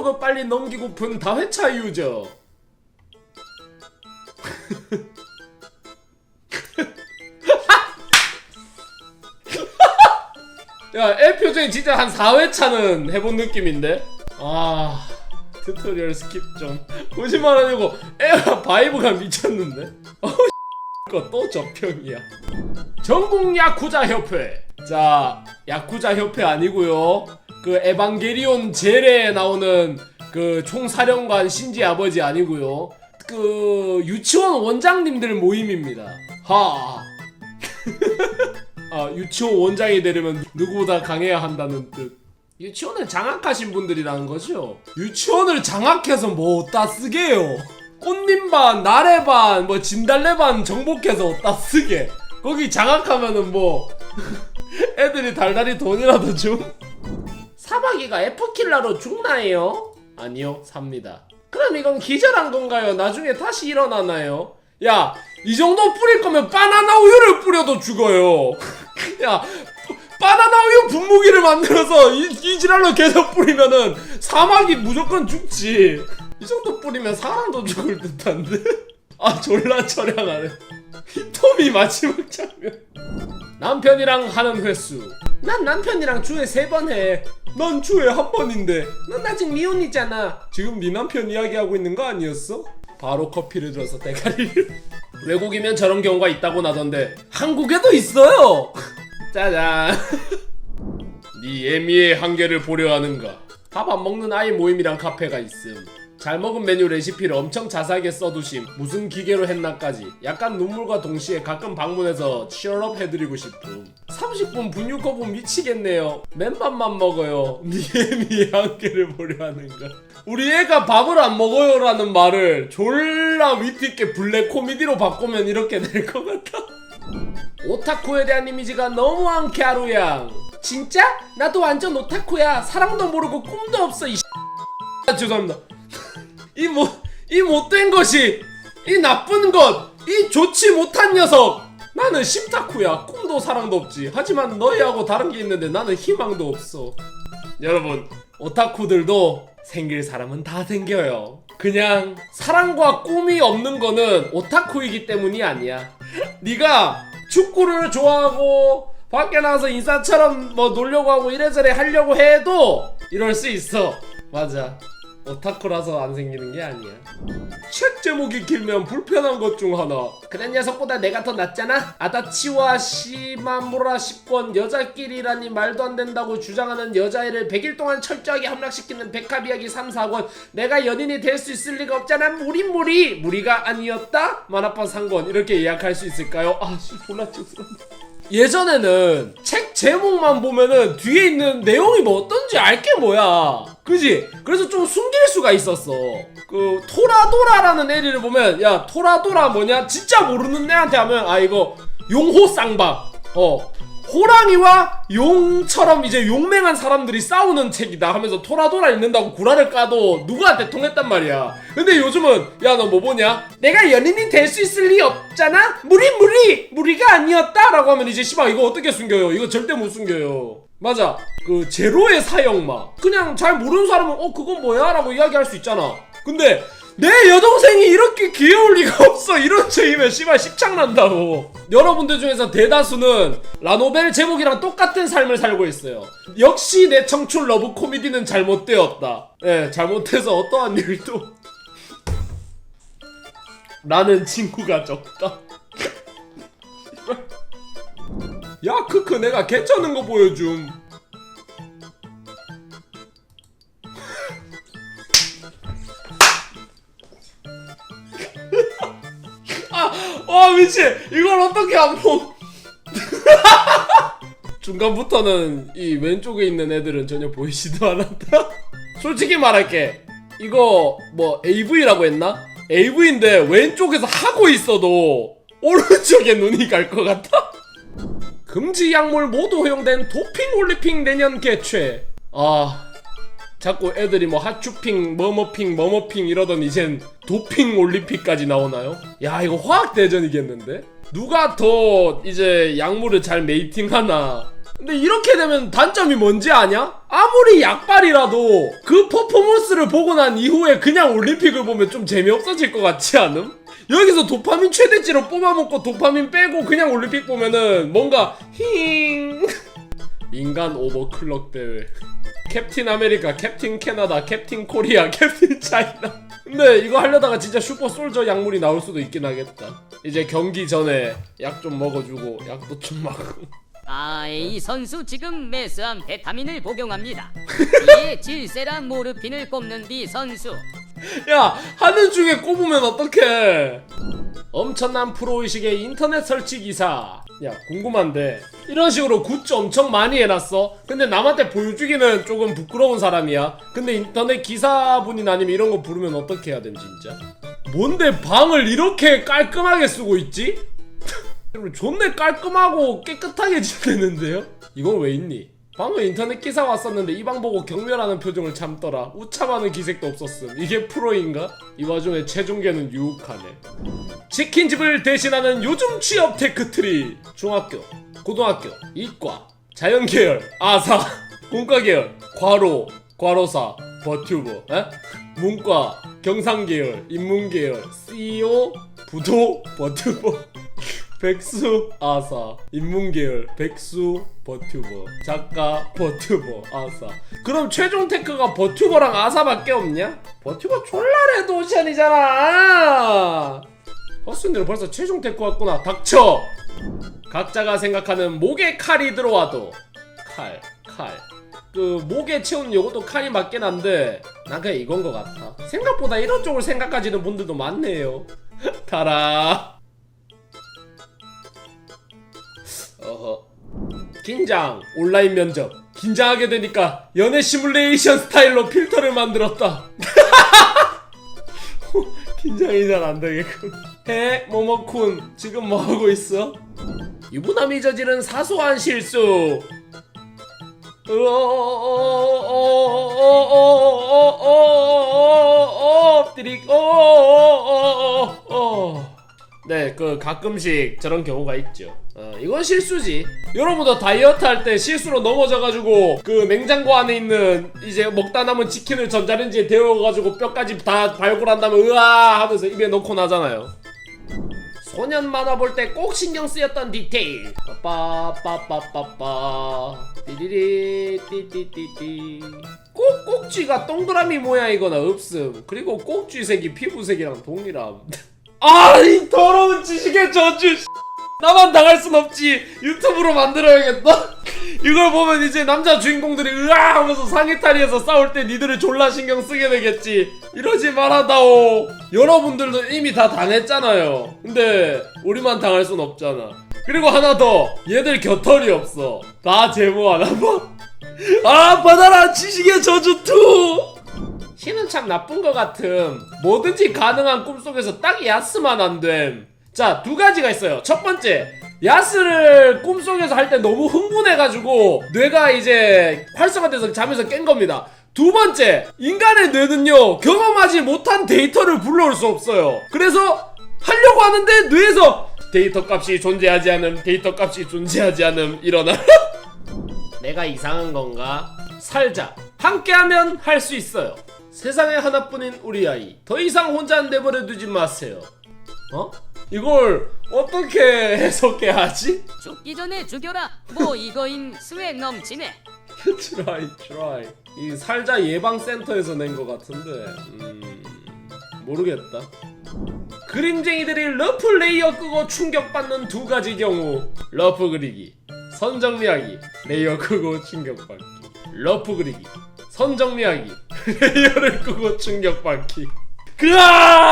블로그 빨리 넘기고픈 다회차 유저 야, 애 표정이 진짜 한 4회차는 해본 느낌인데? 아, 튜토리얼 스킵 좀. 거짓말 아니고, 애가 바이브가 미쳤는데? 어우, 거또 저평이야. 전국 야쿠자 협회. 자, 야쿠자 협회 아니고요. 그 에반게리온 젤에 나오는 그 총사령관 신지 아버지 아니고요. 그 유치원 원장님들 모임입니다. 하. 아, 유치원 원장이 되려면 누구보다 강해야 한다는 뜻. 유치원을 장악하신 분들이라는 거죠. 유치원을 장악해서 뭐 어디다 쓰게요? 꽃님반, 나래반, 뭐 진달래반 정복해서 어디다 쓰게? 거기 장악하면은 뭐 애들이 달달이 돈이라도 줌? 사마귀가 F킬러로 죽나요? 아니요, 삽니다. 그럼 이건 기절한 건가요? 나중에 다시 일어나나요? 야, 이 정도 뿌릴 거면 바나나 우유를 뿌려도 죽어요. 야, 바나나 우유 분무기를 만들어서 이, 이 지랄로 계속 뿌리면은 사마귀 무조건 죽지. 이 정도 뿌리면 사람도 죽을 듯한데? 아, 졸라 처량하네. 히토미 마지막 장면. 남편이랑 하는 횟수. 난 남편이랑 주에 세 번 해. 난 주에 한 번인데. 넌 아직 미혼이잖아. 지금 네 남편 이야기하고 있는 거 아니었어? 바로 커피를 들어서 대가리를. 외국이면 저런 경우가 있다고 나던데 한국에도 있어요. 짜잔. 네 애미의 한계를 보려 하는가? 밥 안 먹는 아이 모임이랑 카페가 있음. 잘 먹은 메뉴 레시피를 엄청 자세하게 써두심. 무슨 기계로 했나까지. 약간 눈물과 동시에 가끔 방문해서 치얼업 해드리고 싶음. 30분 분유 거품 미치겠네요. 맨밥만 먹어요. 네 애미의 한계를 보려 하는가? 우리 애가 밥을 안 먹어요 라는 말을 졸라 위트 있게 블랙 코미디로 바꾸면 이렇게 될 것 같아. 오타쿠에 대한 이미지가 너무 안케 하루양. 진짜? 나도 완전 오타쿠야. 사랑도 모르고 꿈도 없어. 이 아, 죄송합니다. 이 뭐, 이 못된 것이, 이 나쁜 것, 이 좋지 못한 녀석. 나는 심타쿠야. 꿈도 사랑도 없지. 하지만 너희하고 다른 게 있는데 나는 희망도 없어. 여러분, 오타쿠들도 생길 사람은 다 생겨요. 그냥 사랑과 꿈이 없는 거는 오타쿠이기 때문이 아니야. 네가 축구를 좋아하고 밖에 나가서 인싸처럼 뭐 놀려고 하고 이래저래 하려고 해도 이럴 수 있어. 맞아. 오타쿠라서 안 생기는 게 아니야. 책 제목이 길면 불편한 것 중 하나. 그런 녀석보다 내가 더 낫잖아. 아다치와 시마무라 10권 여자끼리라니 말도 안 된다고 주장하는 여자애를 100일 동안 철저하게 함락시키는 백합 이야기 3, 4권. 내가 연인이 될 수 있을 리가 없잖아. 무리 무리 무리가 아니었다. 만화판 상권 이렇게 예약할 수 있을까요? 아 씨 졸라 찌스럽다. 예전에는 책 제목만 보면은 뒤에 있는 내용이 뭐 어떤지 알게 뭐야. 그지? 그래서 좀 숨길 수가 있었어. 그 토라도라라는 애를 보면 야 토라도라 뭐냐? 진짜 모르는 애한테 하면 아 이거 용호 쌍박. 어. 호랑이와 용처럼 이제 용맹한 사람들이 싸우는 책이다 하면서 토라도라 읽는다고 구라를 까도 누구한테 통했단 말이야. 근데 요즘은 야 너 뭐 보냐? 내가 연인이 될 수 있을 리 없잖아? 무리 무리 무리가 아니었다라고 하면 이제 씨발 이거 어떻게 숨겨요? 이거 절대 못 숨겨요. 맞아. 그 제로의 사형마. 그냥 잘 모르는 사람은 어 그건 뭐야? 라고 이야기할 수 있잖아. 근데 내 여동생이 이렇게 귀여울 리가 없어. 이런 책이면 씨발 십창 난다고. 여러분들 중에서 대다수는 라노벨 제목이랑 똑같은 삶을 살고 있어요. 역시 내 청춘 러브 코미디는 잘못되었다. 예 잘못해서 어떠한 일도 나는 친구가 적다. 야 크크 내가 개쩌는 거 보여줌 와 미친 이걸 어떻게 안 보? 중간부터는 이 왼쪽에 있는 애들은 전혀 보이지도 않았다. 솔직히 말할게 이거 뭐 AV라고 했나? AV인데 왼쪽에서 하고 있어도 오른쪽에 눈이 갈 것 같아. 금지 약물 모두 허용된 도핑 올리핑 내년 개최. 아 자꾸 애들이 뭐 핫추핑, 머머핑, 머머핑 이러던 이젠 도핑 올림픽까지 나오나요? 야 이거 화학 대전이겠는데? 누가 더 이제 약물을 잘 메이팅하나? 근데 이렇게 되면 단점이 뭔지 아냐? 아무리 약발이라도 그 퍼포먼스를 보고 난 이후에 그냥 올림픽을 보면 좀 재미없어질 것 같지 않음? 여기서 도파민 최대치로 뽑아먹고 도파민 빼고 그냥 올림픽 보면은 뭔가 힝 인간 오버클럭 대회 캡틴 아메리카, 캡틴 캐나다, 캡틴 코리아, 캡틴 차이나. 근데 이거 하려다가 진짜 슈퍼 솔저 약물이 나올 수도 있긴 하겠다. 이제 경기 전에 약 좀 먹어주고 약도 좀 맞고. 아, 이 선수 지금 매스한 베타민을 복용합니다. 이에 질세라 모르핀을 꼽는 비 선수. 야 하는 중에 꼽으면 어떡해? 엄청난 프로의식의 인터넷 설치 기사 야 궁금한데 이런 식으로 굿즈 엄청 많이 해놨어 근데 남한테 보여주기는 조금 부끄러운 사람이야 근데 인터넷 기사분이 아니면 이런 거 부르면 어떻게 해야 된 진짜 뭔데 방을 이렇게 깔끔하게 쓰고 있지? 존내 깔끔하고 깨끗하게 지내는데요? 이건 왜 있니? 방금 인터넷 기사 왔었는데 이방 보고 경멸하는 표정을 참더라. 우참하는 기색도 없었음. 이게 프로인가? 이 와중에 체중계는 유혹하네. 치킨집을 대신하는 요즘 취업 테크트리. 중학교 고등학교 이과 자연계열 아사 문과계열 과로 과로사 버튜버 에? 문과 경상계열 인문계열 CEO 부도 버튜버 백수 아사 인문계열 백수 버튜버 작가 버튜버 아사 그럼 최종 테크가 버튜버랑 아사밖에 없냐? 버튜버 졸라래 도션이잖아 허스님들은 벌써 최종 테크 왔구나 닥쳐 각자가 생각하는 목에 칼이 들어와도 칼, 칼. 그 목에 채운 요것도 칼이 맞긴 한데 난 그냥 이건 것 같아. 생각보다 이런 쪽을 생각하시는 분들도 많네요. 달아. 어허. 긴장 온라인 면접. 긴장하게 되니까 연애 시뮬레이션 스타일로 필터를 만들었다. 긴장이 잘 안 되겠군. 해 모모쿤 지금 뭐 하고 있어? 유부남이 저지른 사소한 실수. 네, 그 가끔씩 저런 경우가 있죠. 어, 이건 실수지. 여러분도 다이어트 할 때 실수로 넘어져가지고 그 냉장고 안에 있는 이제 먹다 남은 치킨을 전자레인지에 데워가지고 뼈까지 다 발굴한 다음에 으아 하면서 입에 넣고 나잖아요. 소년 만화 볼 때 꼭 신경 쓰였던 디테일. 빠빠빠빠빠빠. 띠리리 띠띠띠띠. 꼭 꼭쥐가 동그라미 모양이거나 없음. 그리고 꼭쥐색이 피부색이랑 동일함. 아, 이 더러운 지식의 저주. 씨. 나만 당할 순 없지. 유튜브로 만들어야겠다. 이걸 보면 이제 남자 주인공들이 으아 하면서 상의탈의에서 싸울 때 니들을 졸라 신경 쓰게 되겠지. 이러지 말아다오. 여러분들도 이미 다 당했잖아요. 근데 우리만 당할 순 없잖아. 그리고 하나 더. 얘들 겨털이 없어. 다 제모 하나 봐. 아 받아라 지식의 저주 2. 신은 참 나쁜 것 같음. 뭐든지 가능한 꿈속에서 딱 야스만 안 됨. 자, 두 가지가 있어요. 첫 번째, 야스를 꿈속에서 할 때 너무 흥분해가지고 뇌가 이제 활성화돼서 잠에서 깬 겁니다. 두 번째, 인간의 뇌는요, 경험하지 못한 데이터를 불러올 수 없어요. 그래서 하려고 하는데 뇌에서 데이터 값이 존재하지 않음, 데이터 값이 존재하지 않음, 일어나. 내가 이상한 건가? 살자. 함께하면 할 수 있어요. 세상에 하나뿐인 우리 아이. 더 이상 혼자 내버려 두지 마세요. 어? 이걸 어떻게 해석해야 하지? 죽기 전에 죽여라. 뭐 이거인 스웩 넘치네. try, try. 이 살자 예방센터에서 낸 것 같은데, 음, 모르겠다. 그림쟁이들이 러프 레이어 끄고 충격받는 두 가지 경우. 러프 그리기, 선 정리하기, 레이어 끄고 충격받기. 러프 그리기, 선 정리하기, 레이어를 끄고 충격받기. 그악!